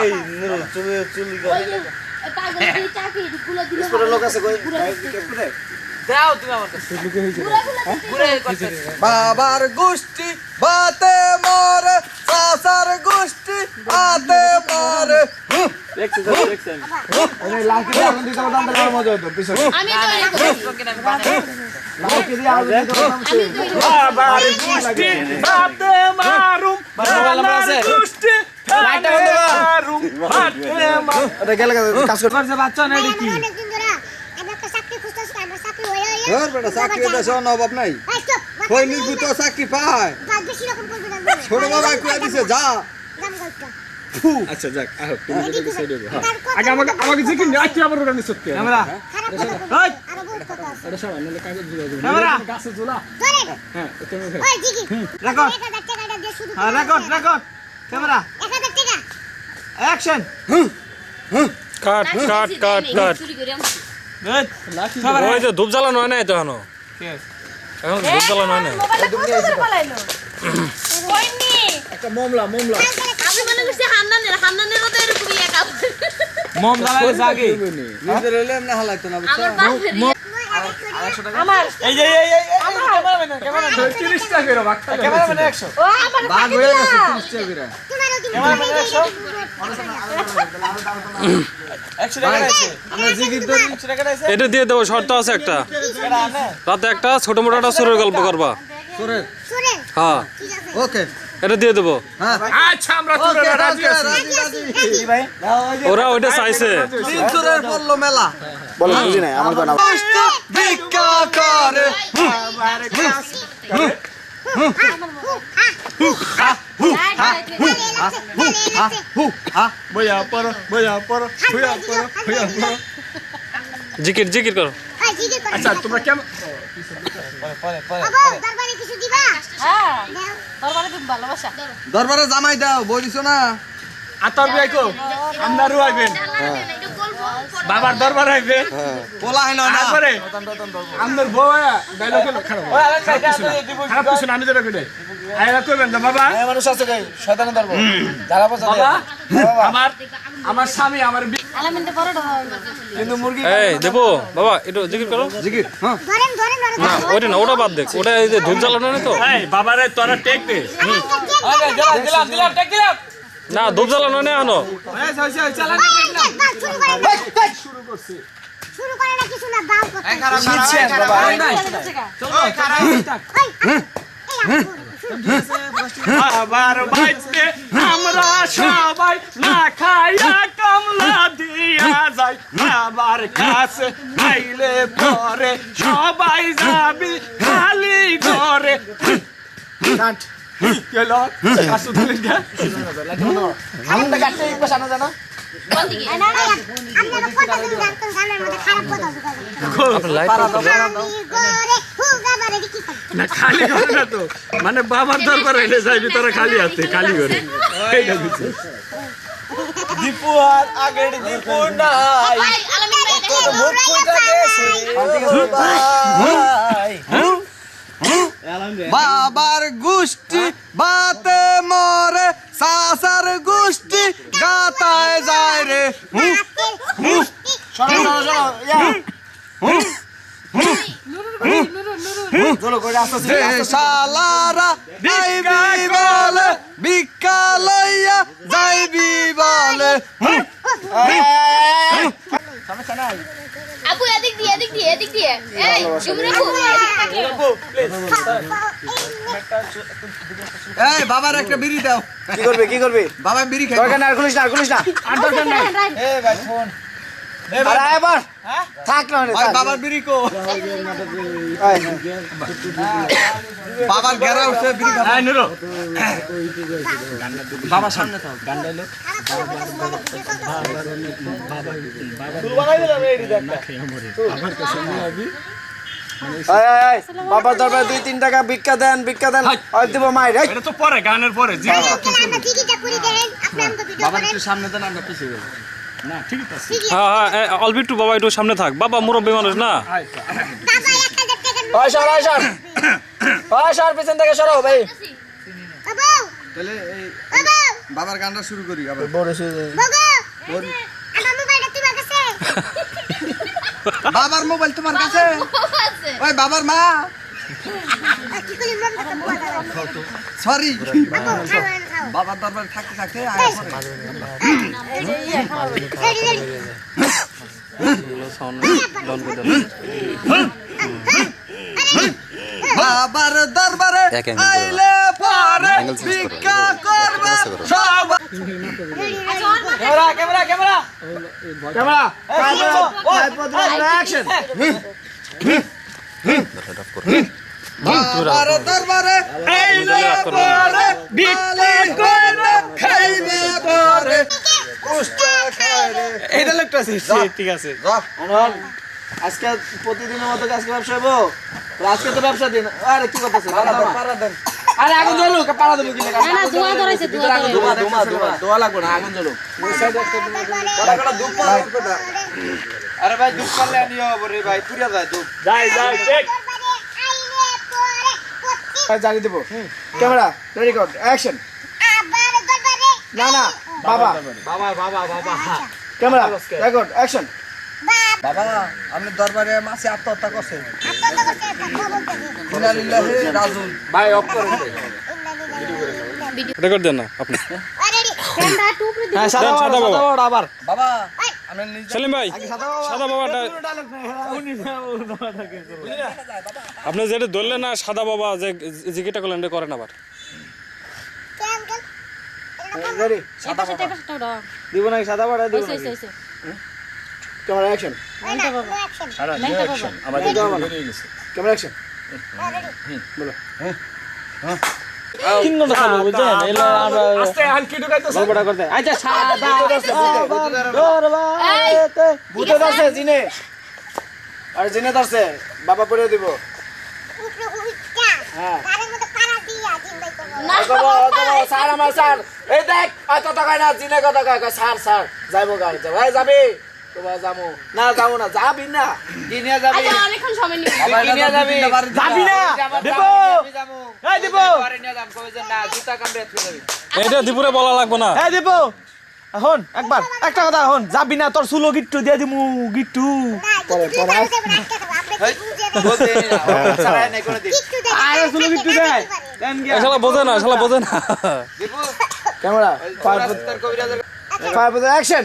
এই নুরু চুলি চাকরি গুলো বাবার গোষ্ঠী বাতে মরে চাচার গোষ্ঠী আতে মরে। মারুম। এটা গেলে কাজ করছে বাচ্চা না এটা কি ছোট বাবা দিছে যা আচ্ছা যাক আগে আমাকে আমাকে যে কি আজকে আবার ওটা নিছ camera camera action cut cut cut cut. ওই যে ধূপ জ্বালানো হয় না তো এখনও? এখন ধূপ জ্বালানো হয় না কইনি। একটা মামলা মামলা। আমি মনে করছি হান্নানের হান্নানের মতো এরকমই একা মম জ্বালালে জাগে। নিজের হইলে এমনি হালাইতো না বুঝছ? আমার এই যে এই এই ক্যামেরাম্যান ক্যামেরাম্যান। 30 টাকা করে ভাগ ক্যামেরাম্যান 100 ও আমার ভাগ হয়ে গেছে 30 টাকা করে। ক্যামেরাম্যান 100 টাকা আছে আমরা জিগির ধরি 100 টাকা আছে এটা দিয়ে দেবো শর্ত আছে একটা। রাতে একটা ছোট মোটো একটা সুরের গল্প করবা। হ্যাঁ। ওকে। এটা দিয়ে দেবো। হ্যাঁ। আচ্ছা আমরা তুলে ওকে রাজি রাজি আছি। রাজি রাজি ভাই ওরা ওইটা চাইছে। মেলা। বলো বুঝি নাই আমার কথা। করে। হু হা বইয়া পড়ো বইয়া পড়ো বইয়া পড়ো বইয়া পড়ো জিকির জিকির করো। ওই জিগি করে আচ্ছা তোমরা কেমন দরবারে কিছু দিবা হ্যাঁ দাও দরবারে তুমি ভালোবাসা দরবারে জামাই দাও দিছো না? আতর বিয়াই কো আপনারও আইবেন বাবার দরবার আইবে পোলা হয় না তারপরে আমাদের বউ ডায়লগ খারাপ খারাপ কিছু না। আমি যেটা কই আইরা কইবেন যে বাবা? মানুষ আছে কই? শয়তানের দরবার। যারা পছন্দ বাবা আমার আমার স্বামী আমার আলামিনতে বড়টা কিন্তু মুরগি এই দেবো বাবা একটু জিকির করো। জিগির হ্যাঁ। ধরেন ধরেন ধরেন। না ওইটা না ওটা বাদ দেখ। ওটা এই যে ধূপ জ্বালানো না তো? এই বাবারে তোরা টেক দে। দিলাম দিলাম টেক দিলাম। না ধূপ জ্বালানো না এখনও। শুরু করছে। শুরু করে না কিছু না দাও কত শীত শেষ বাবা। আবার বাইতে আমরা সবাই না খাইয়া কামলা দিয়া যাই আবার কাছে খাইলে পরে সবাই যাবি খালি ঘরে আসু জানা খারাপ কথা করে করে না খালি ঘরে না তো। মানে বাবার দরবার এলে যাইবি তোরা খালি হাতে খালি ঘরে। এইটা বুঝছি দীপু আর আগের দীপু নাই। ভাই আলামিন ভাই দেখেন মুখ ফুটা গেছে? ভাই। বাবার গোষ্ঠী বাতে মরে সাসার গোষ্ঠী গাতায় যায় রে। হু শোনো শোনো শোনো ইয়া চলো করে আসতে হে শালারা যাইবি বলে ভিক্ষা লইয়া যাইবি বলে হু সমস্যা নাই। আপু এদিক দিয়ে এদিক দিয়ে এদিক দিয়ে। এই শুভ্র এই বাবার একটা বিড়ি দাও। কি করবে কি করবে? বাবা বিড়ি খাই। দরকার নাই আর খুলিস না আর খুলিস না। আর দরকার নাই। এ ভাই ফোন। আরে এবার? থাক না রে ভাই থাক। বাবার বিড়ি কো? এই, বাবার গেরা উঠছে বিড়ি খাব। এই নুরো। এই, এই, এই, বাবার দরবারে দুই তিন টাকা ভিক্ষা দেন ভিক্ষা দেন। আর দিব মাই এটা তো পরে গানের পরে। সামনে দেন আমরা পিছিয়ে যাব। হ্যাঁ হ্যাঁ এ, অল্প একটু বাবা একটু সামনে থাক। বাবা মুরব্বী মানুষ না? থেকে সরো ভাই। তাহলে এই বাবু। বাবার গানটা শুরু করি আবার বড় শুরু বগো আমার মোবাইলটা তোমার কাছে। বাবার মোবাইল তোমার কাছে? ওই বাবার মা। সরি বাবার দরবারে থাকতে থাকতে বাবার দরবারে আইলে পরে ভিক্ষা করবে সব camera camera camera. Camera. Action দরবারে পরে খাইবে পরে কুষ্ট ঠিক আছে। আজকে প্রতিদিনের মতো আজকে ব্যবসা হব আজকে তো ব্যবসা দিন। আরে কি করতেছে পারা দেন আরে আগুন জ্বলুক পাড়া দেবো কি না না দোয়া ধরেছে দোয়া ধরে দোয়া দোয়া দোয়া দোয়া লাগবে না আগুন কটা আরে ভাই দুধ পারলে হব রে ভাই পুরিয়া যায় দুধ। যাই যাই পরে পত্তি জানি দেবো। ক্যামেরা রেডি কর অ্যাকশন না না বাবা। বাবা বাবা বাবা। ক্যামেরা রেকর্ড অ্যাকশন বাবা আপনি দরবারে মাসে আত্মহত্যা বলতে রাজুল ভাই অফ করে রেকর্ড দেন না আপনি। হ্যাঁ সাদা বাবা আবার। বাবা সেলিম ভাই সাদা বাবাটা আপনি যেটা ধরলেন না সাদা বাবা যে জিজ্ঞেটা করলেন এটা করেন আবার। দিব নাকি সাদা বাড়া দিব ক্যামেরা অ্যাকশন নো অ্যাকশন লেখা বাবা। আবার তিন ঘণ্টা চালু বুঝছেন? এলা আমরা আস্তে আর কি ঢুকাইতেছে বড় করতে। আচ্ছা সাদা এই ভূতে ধরছে জিনে। আর জিনে ধরছে বাবা পড়ে দিব। হ্যাঁ। স্যার আমার স্যার। এই দেখ কথা কয় না জিনে কথা কয় কয় স্যার স্যার যাইবো গাড়ি যাব যাবি? তোমার যাব। না যাব না যাবি না। জিনে যাবি। আচ্ছা অনেকক্ষণ সময় নিবে বাবা যাবি। যাবি। না। দেব এই দেব এটা দিপুরে বলা লাগবে না। এই দেব এখন একবার। একটা কথা এখন যাবি না তোর সুলো গিট্টু দিয়ে দিমু গিট্টু। না কিছু দিতে পারবে না একটা আপনি বুঝে আরে সুলো গিট্টু দেয়। শালা বোঝে না শালা বোঝে না। Camera five action.